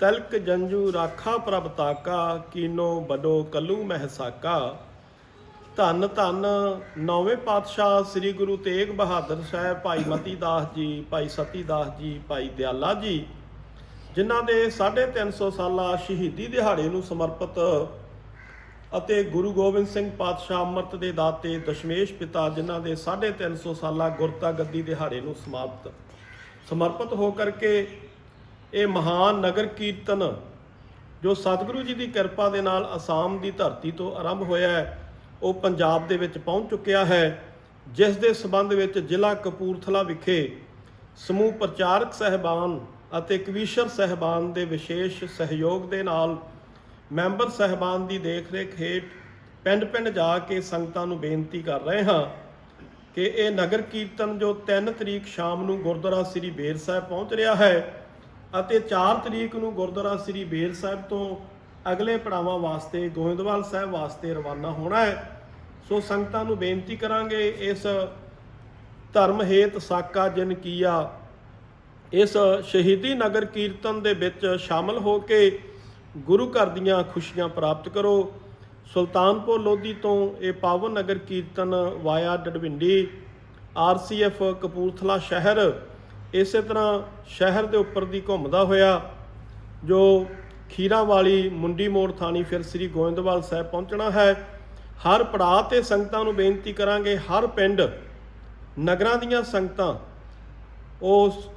ਤਲਕ ਜੰਜੂ ਰਾਖਾ ਪ੍ਰਭ ਤਾਕਾ, ਕੀਨੋ ਬਡੋ ਕੱਲੂ ਮਹਿਸਾਕਾ। ਧੰਨ ਧੰਨ ਨੌਵੇਂ ਪਾਤਸ਼ਾਹ ਸ੍ਰੀ ਗੁਰੂ ਤੇਗ ਬਹਾਦਰ ਸਾਹਿਬ, ਭਾਈ ਮਤੀ ਦਾਸ ਜੀ, ਭਾਈ ਸਤੀ ਦਾਸ ਜੀ, ਭਾਈ ਦਿਆਲਾ ਜੀ, ਜਿਨ੍ਹਾਂ ਦੇ 350 ਸਾਲਾ ਸ਼ਹੀਦੀ ਦਿਹਾੜੇ ਨੂੰ ਸਮਰਪਿਤ ਅਤੇ ਗੁਰੂ ਗੋਬਿੰਦ ਸਿੰਘ ਪਾਤਸ਼ਾਹ ਅੰਮ੍ਰਿਤ ਦੇ ਦਾਤੇ ਦਸ਼ਮੇਸ਼ ਪਿਤਾ, ਜਿਨ੍ਹਾਂ ਦੇ 350 ਸਾਲਾ ਗੁਰਤਾ ਗੱਦੀ ਦਿਹਾੜੇ ਨੂੰ ਸਮਾਪਤ ਸਮਰਪਿਤ ਹੋ ਕਰਕੇ ਇਹ ਮਹਾਨ ਨਗਰ ਕੀਰਤਨ ਜੋ ਸਤਿਗੁਰੂ ਜੀ ਦੀ ਕਿਰਪਾ ਦੇ ਨਾਲ ਅਸਾਮ ਦੀ ਧਰਤੀ ਤੋਂ ਆਰੰਭ ਹੋਇਆ ਹੈ, ਉਹ ਪੰਜਾਬ ਦੇ ਵਿੱਚ ਪਹੁੰਚ ਚੁੱਕਿਆ ਹੈ, ਜਿਸ ਦੇ ਸਬੰਧ ਵਿੱਚ ਜ਼ਿਲ੍ਹਾ ਕਪੂਰਥਲਾ ਵਿਖੇ ਸਮੂਹ ਪ੍ਰਚਾਰਕ ਸਹਿਬਾਨ ਅਤੇ ਕਵੀਸ਼ਰ ਸਹਿਬਾਨ ਦੇ ਵਿਸ਼ੇਸ਼ ਸਹਿਯੋਗ ਦੇ ਨਾਲ ਮੈਂਬਰ ਸਹਿਬਾਨ ਦੀ ਦੇਖਰੇਖ ਹੇਠ ਪਿੰਡ-ਪਿੰਡ ਜਾ ਕੇ ਸੰਗਤਾਂ ਨੂੰ ਬੇਨਤੀ ਕਰ ਰਹੇ ਹਾਂ ਕਿ ਇਹ ਨਗਰ ਕੀਰਤਨ ਜੋ 3 ਤਰੀਕ ਸ਼ਾਮ ਨੂੰ ਗੁਰਦੁਆਰਾ ਸ੍ਰੀ ਬੇਰ ਸਾਹਿਬ ਪਹੁੰਚ ਰਿਹਾ ਹੈ ਅਤੇ 4 ਤਰੀਕ ਨੂੰ ਗੁਰਦੁਆਰਾ ਸ੍ਰੀ ਬੇਰ ਸਾਹਿਬ ਤੋਂ ਅਗਲੇ ਪੜਾਵਾਂ ਵਾਸਤੇ, ਗੋਇੰਦਵਾਲ ਸਾਹਿਬ ਵਾਸਤੇ ਰਵਾਨਾ ਹੋਣਾ ਹੈ। ਸੋ ਸੰਗਤਾਂ ਨੂੰ ਬੇਨਤੀ ਕਰਾਂਗੇ ਇਸ ਧਰਮ ਹੇਤ ਸਾਕਾ ਜਨ ਕੀਆ, ਇਸ ਸ਼ਹੀਦੀ ਨਗਰ ਕੀਰਤਨ ਦੇ ਵਿੱਚ ਸ਼ਾਮਲ ਹੋ ਕੇ ਗੁਰੂ ਘਰ ਦੀਆਂ ਖੁਸ਼ੀਆਂ ਪ੍ਰਾਪਤ ਕਰੋ। ਸੁਲਤਾਨਪੁਰ ਲੋਧੀ ਤੋਂ ਇਹ ਪਾਵਨ ਨਗਰ ਕੀਰਤਨ ਵਾਇਆ ਡਡਵਿੰਡੀ ਆਰਸੀਐਫ ਕਪੂਰਥਲਾ ਸ਼ਹਿਰ ਇਸੇ ਤਰ੍ਹਾਂ ਸ਼ਹਿਰ ਦੇ ਉੱਪਰ ਦੀ ਘੁੰਮਦਾ ਹੋਇਆ ਜੋ ਖੀਰਾਂ ਵਾਲੀ ਮੁੰਡੀ ਮੋੜ ਥਾਣੀ ਫਿਰ ਸ੍ਰੀ ਗੋਇੰਦਵਾਲ ਸਾਹਿਬ ਪਹੁੰਚਣਾ ਹੈ, ਹਰ ਪੜਾਅ ਤੇ ਸੰਗਤਾਂ ਨੂੰ ਬੇਨਤੀ ਕਰਾਂਗੇ, ਹਰ ਪਿੰਡ ਨਗਰਾਂ ਦੀਆਂ ਸੰਗਤਾਂ, ਉਸ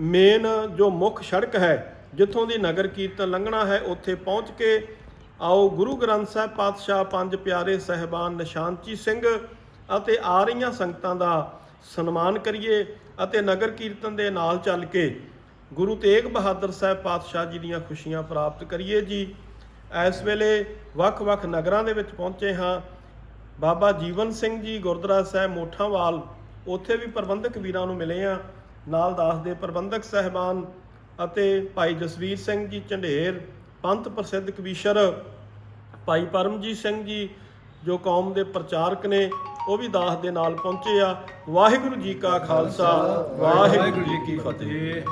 ਮੇਨ ਜੋ ਮੁੱਖ ਸੜਕ ਹੈ, ਜਿੱਥੋਂ ਦੀ ਨਗਰ ਕੀਰਤਨ ਲੰਘਣਾ ਹੈ, ਉੱਥੇ ਪਹੁੰਚ ਕੇ ਆਓ ਗੁਰੂ ਗ੍ਰੰਥ ਸਾਹਿਬ ਪਾਤਸ਼ਾਹ ਪੰਜ ਪਿਆਰੇ ਸਹਿਬਾਨ ਨਿਸ਼ਾਨਚੀ ਸਿੰਘ ਅਤੇ ਆ ਰਹੀਆਂ ਸੰਗਤਾਂ ਦਾ ਸਨਮਾਨ ਕਰੀਏ ਅਤੇ ਨਗਰ ਕੀਰਤਨ ਦੇ ਨਾਲ ਚੱਲ ਕੇ ਗੁਰੂ ਤੇਗ ਬਹਾਦਰ ਸਾਹਿਬ ਪਾਤਸ਼ਾਹ ਜੀ ਦੀਆਂ ਖੁਸ਼ੀਆਂ ਪ੍ਰਾਪਤ ਕਰੀਏ ਜੀ। ਇਸ ਵੇਲੇ ਵੱਖ-ਵੱਖ ਨਗਰਾਂ ਦੇ ਵਿੱਚ ਪਹੁੰਚੇ ਹਾਂ। ਬਾਬਾ ਜੀਵਨ ਸਿੰਘ ਜੀ ਗੁਰਦੁਆਰਾ ਸਾਹਿਬ ਮੋਠਾਂਵਾਲ, ਉੱਥੇ ਵੀ ਪ੍ਰਬੰਧਕ ਵੀਰਾਂ ਨੂੰ ਮਿਲੇ ਆ ਨਾਲ ਦਾਸ ਦੇ ਪ੍ਰਬੰਧਕ ਸਹਿਬਾਨ ਅਤੇ ਭਾਈ ਜਸਵੀਰ ਸਿੰਘ ਜੀ ਝੰਡੇਰ, ਪੰਥ ਪ੍ਰਸਿੱਧ ਕਵੀਸ਼ਰ ਭਾਈ ਪਰਮਜੀਤ ਸਿੰਘ ਜੀ, ਜੋ ਕੌਮ ਦੇ ਪ੍ਰਚਾਰਕ ਨੇ। ਉਹ ਵੀ ਦਾਸ ਦੇ ਨਾਲ ਪਹੁੰਚੇ ਆ। ਵਾਹਿਗੁਰੂ ਜੀ ਕਾ ਖਾਲਸਾ ਵਾਹਿਗੁਰੂ ਜੀ ਕੀ ਫਤਿਹ।